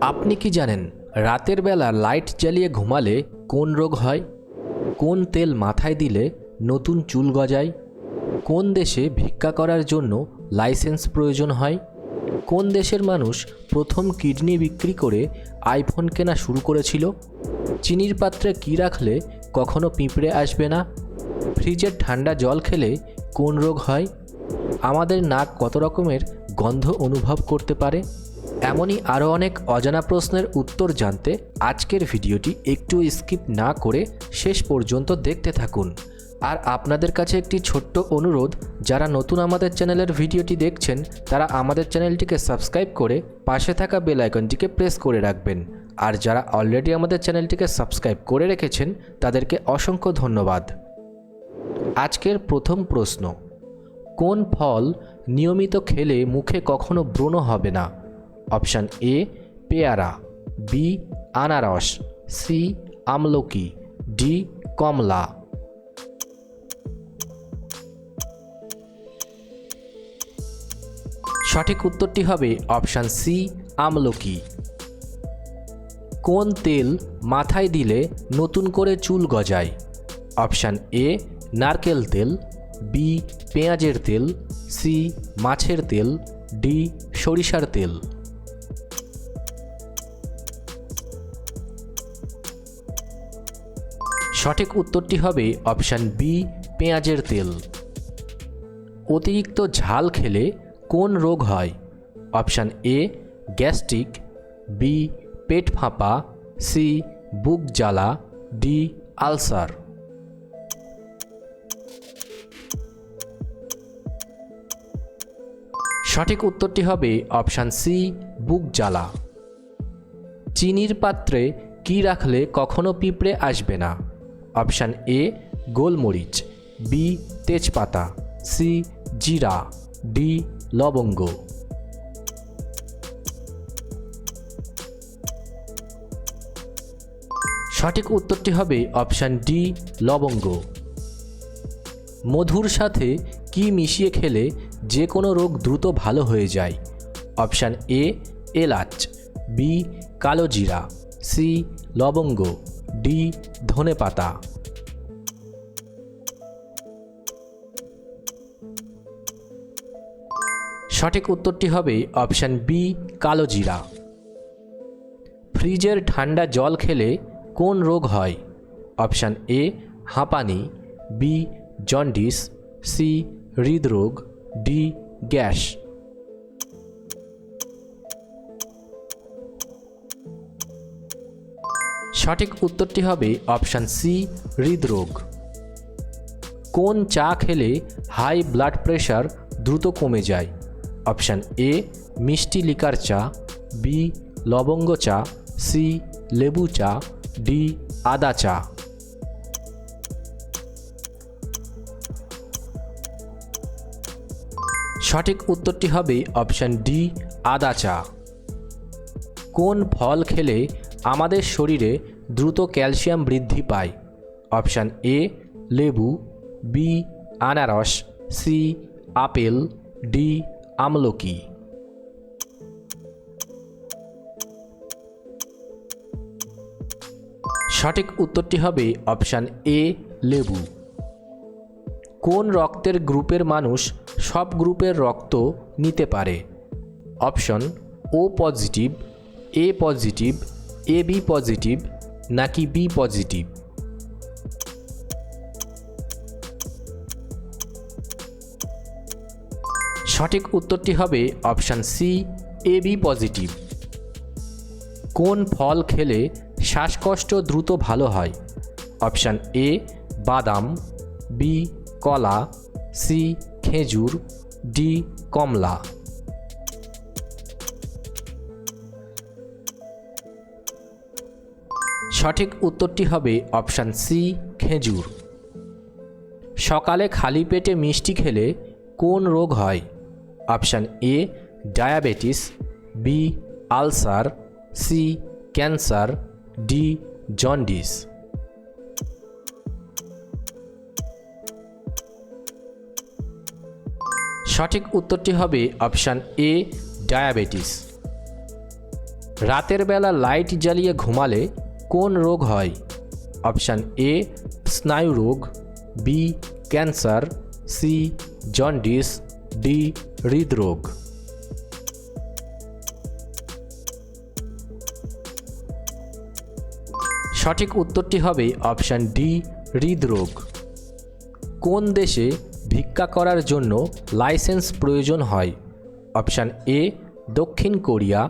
আপনি কি জানেন রাতের বেলা লাইট জ্বালিয়ে ঘুমালে কোন রোগ হয়? কোন তেল মাথায় দিলে নতুন চুল গজায়? কোন দেশে ভিক্ষা করার জন্য লাইসেন্স প্রয়োজন হয়? কোন দেশের মানুষ প্রথম কিডনি বিক্রি করে আইফোন কেনা শুরু করেছিল? চিনির পাত্রে কী রাখলে কখনো পিঁপড়ে আসবে না? ফ্রিজের ঠান্ডা জল খেলে কোন রোগ হয়? আমাদের নাক কত রকমের গন্ধ অনুভব করতে পারে? এমনই আরও অনেক অজানা প্রশ্নের উত্তর জানতে আজকের ভিডিওটি একটু স্কিপ না করে শেষ পর্যন্ত দেখতে থাকুন। আর আপনাদের কাছে একটি ছোট্ট অনুরোধ, যারা নতুন আমাদের চ্যানেলের ভিডিওটি দেখছেন, তারা আমাদের চ্যানেলটিকে সাবস্ক্রাইব করে পাশে থাকা বেল আইকনটিকে প্রেস করে রাখবেন। আর যারা অলরেডি আমাদের চ্যানেলটিকে সাবস্ক্রাইব করে রেখেছেন, তাদেরকে অসংখ্য ধন্যবাদ। আজকের প্রথম প্রশ্ন, কোন ফল নিয়মিত খেলে মুখে কখনো ব্রণ হবে না? অপশান এ, পেয়ারা, বি, আনারস, সি, আমলকি, ডি, কমলা। সঠিক উত্তরটি হবে অপশান সি, আমলকি। কোন তেল মাথায় দিলে নতুন করে চুল গজায়? অপশান এ, নারকেল তেল, বি, পেঁয়াজের তেল, সি, মাছের তেল, ডি, সরিষার তেল। সঠিক উত্তরটি হবে অপশান বি, পেঁয়াজের তেল। অতিরিক্ত ঝাল খেলে কোন রোগ হয়? অপশান এ, গ্যাস্ট্রিক, বি, পেট ফাঁপা, সি, বুক জ্বালা, ডি, আলসার। সঠিক উত্তরটি হবে অপশান সি, বুক জ্বালা। চিনির পাত্রে কি রাখলে কখনো পিঁপড়ে আসবে না? অপশান এ, গোলমরিচ, বি, তেজপাতা, সি, জিরা, ডি, লবঙ্গ। সঠিক উত্তরটি হবে অপশান ডি, লবঙ্গ। মধুর সাথে কি মিশিয়ে খেলে যে কোনো রোগ দ্রুত ভালো হয়ে যায়? অপশান এ, এলাচ, বি, কালো জিরা, সি, লবঙ্গ। ডি, ধনে পাতা। সঠিক উত্তরটি হবে অপশান বি, কালো জিরা। ফ্রিজের ঠান্ডা জল খেলে কোন রোগ হয়? অপশান এ, হাঁপানি, বি, জন্ডিস, সি, হৃদরোগ, ডি, গ্যাস। সঠিক উত্তরটি হবে অপশান সি হৃদরোগ। কোন চা খেলে হাই ব্লাড প্রেশার দ্রুত কমে যায়? অপশান এ মিষ্টি লিকার চা বি লবঙ্গ চা সি লেবু চা ডি আদা চা। সঠিক উত্তরটি হবে অপশান ডি আদা চা। কোন ফল খেলে আমাদের শরীরে দ্রুত ক্যালসিয়াম বৃদ্ধি পায়। অপশান এ, লেবু, বি, আনারস, সি, আপেল, ডি, আমলকি। সঠিক উত্তরটি হবে অপশান এ, লেবু। কোন রক্তের গ্রুপের মানুষ সব গ্রুপের রক্ত নিতে পারে? Option, O positive, A positive, A B positive নাকি বি পজিটিভ? সঠিক উত্তরটি হবে option C, A B positive. কোন ফল খেলে শ্বাসকষ্ট দ্রুত ভালো হয়? অপশান এ, বাদাম, বি কলা, সি খেজুর, ডি কমলা। সঠিক উত্তরটি হবে অপশান সি, খেজুর। সকালে খালি পেটে মিষ্টি খেলে কোন রোগ হয়? Option A, diabetes, B, ulcer, C, cancer, D, jaundice. সঠিক উত্তরটি হবে অপশান এ, ডায়াবেটিস। রাতের বেলা লাইট জ্বালিয়ে ঘুমালে কোন রোগ হয়? অপশান এ, স্নায়ু রোগ, B, cancer, C, jaundice, D, হৃদরোগ। সঠিক উত্তরটি হবে অপশান ডি, হৃদরোগ। কোন দেশে ভিক্ষা করার জন্য লাইসেন্স প্রয়োজন হয়? অপশান এ, দক্ষিণ Korea,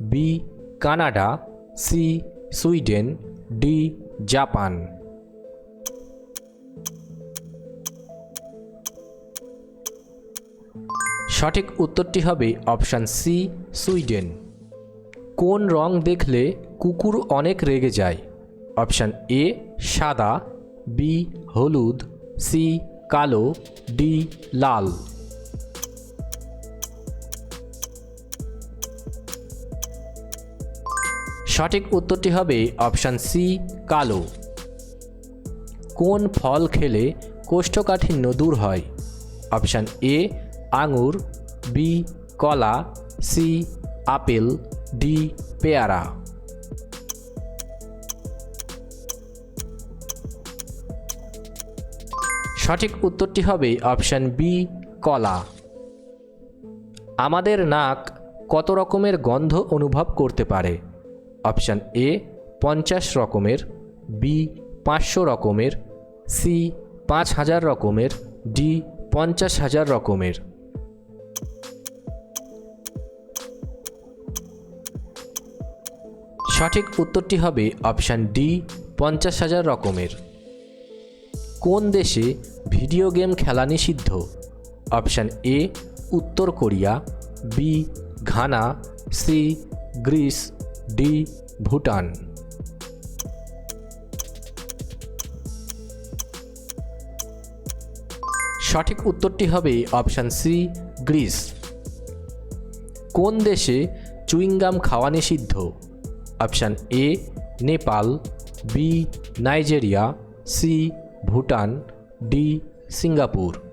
B, Canada, C Sweden D Japan. সঠিক উত্তরটি হবে অপশান সি, সুইডেন। কোন রং দেখলে কুকুর অনেক রেগে যায়? অপশান এ, সাদা, বি, হলুদ, সি, কালো, ডি, লাল। সঠিক উত্তরটি হবে অপশান সি, কালো। কোন ফল খেলে কোষ্ঠকাঠিন্য দূর হয়? অপশান এ, আঙুর, বি, কলা, সি, আপেল, ডি, পেয়ারা। সঠিক উত্তরটি হবে অপশান বি, কলা। আমাদের নাক কত রকমের গন্ধ অনুভব করতে পারে? অপশান এ, পঞ্চাশ রকমের, বি, পাঁচশো রকমের, সি, পাঁচ হাজার রকমের, ডি, পঞ্চাশ হাজার রকমের। সঠিক উত্তরটি হবে অপশান ডি, পঞ্চাশ হাজার রকমের। কোন দেশে ভিডিও গেম খেলা নিষিদ্ধ? অপশান এ, উত্তর Korea, B, Ghana, C, Greece D, Bhutan. সঠিক উত্তরটি হবে অপশান সি, গ্রিস। কোন দেশে চুইংগাম খাওয়া নিষিদ্ধ? Option A, Nepal, B, Nigeria, C, Bhutan, D, Singapore.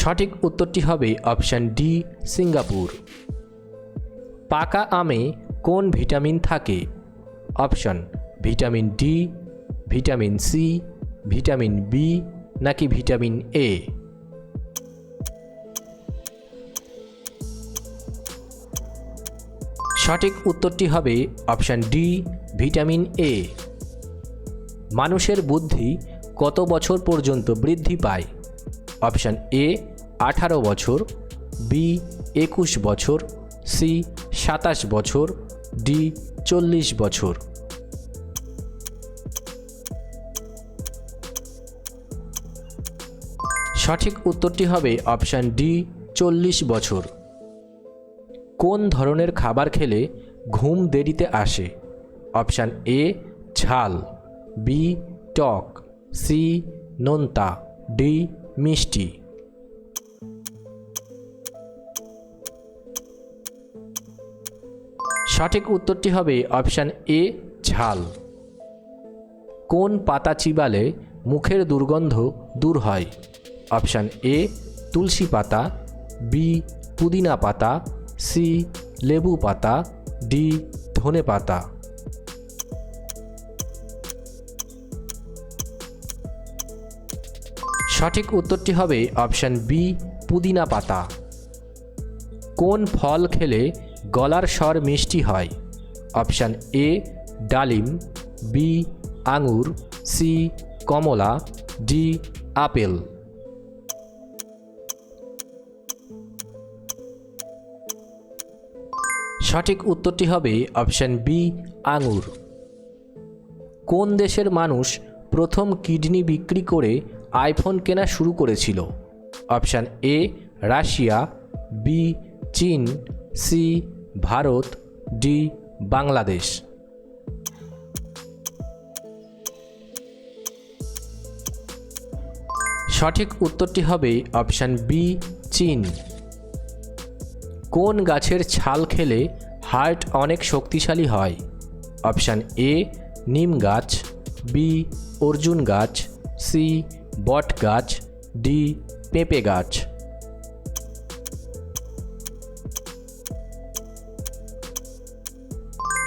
সঠিক উত্তরটি হবে অপশান ডি, সিঙ্গাপুর। পাকা আমে কোন ভিটামিন থাকে? Option, vitamin D, vitamin C, vitamin B নাকি ভিটামিন এ? সঠিক উত্তরটি হবে অপশান ডি, ভিটামিন এ। মানুষের বুদ্ধি কত বছর পর্যন্ত বৃদ্ধি পায়? অপশান এ, আঠারো বছর, বি, একুশ বছর, সি, সাতাশ বছর, ডি, চল্লিশ বছর। সঠিক উত্তরটি হবে অপশান ডি, চল্লিশ বছর। কোন ধরনের খাবার খেলে ঘুম দেরিতে আসে? অপশান এ, ঝাল, বি, টক, সি, নোনতা, ডি মিষ্টি। সঠিক উত্তরটি হবে অপশান এ, ঝাল। কোন পাতা চিবালে মুখের দুর্গন্ধ দূর হয়? অপশান এ, তুলসী পাতা, বি, পুদিনা পাতা, সি, লেবু পাতা, ডি, ধনে পাতা। সঠিক উত্তরটি হবে অপশান বি, পুদিনা পাতা। কোন ফল খেলে গলার স্বর মিষ্টি হয়? অপশান এ, ডালিম, বি, আঙুর, সি, কমলা, ডি, আপেল। সঠিক উত্তরটি হবে অপশান বি, আঙুর। কোন দেশের মানুষ প্রথম কিডনি বিক্রি করে আইফোন কেনা শুরু করেছিল। অপশান এ রাশিয়া বি চীন সি ভারত ডি বাংলাদেশ। সঠিক উত্তরটি হবে অপশান বি চীন। কোন গাছের ছাল খেলে হার্ট অনেক শক্তিশালী হয়? অপশান এ নিম গাছ বি অর্জুন গাছ সি বট গাছ, ডি, পেঁপে গাছ।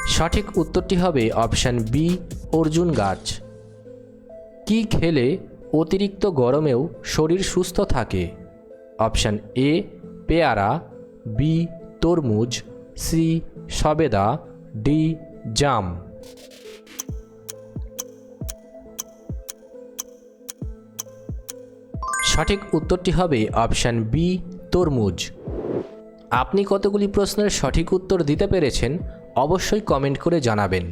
সঠিক উত্তরটি হবে অপশান বি, অর্জুন গাছ। কি খেলে অতিরিক্ত গরমেও শরীর সুস্থ থাকে? অপশান এ, পেয়ারা, বি, তরমুজ, সি, সবেদা, ডি, জাম। সঠিক উত্তরটি হবে অপশান বি, তরমুজ। আপনি কতগুলি প্রশ্নের সঠিক উত্তর দিতে পেরেছেন, অবশ্যই কমেন্ট করে জানাবেন।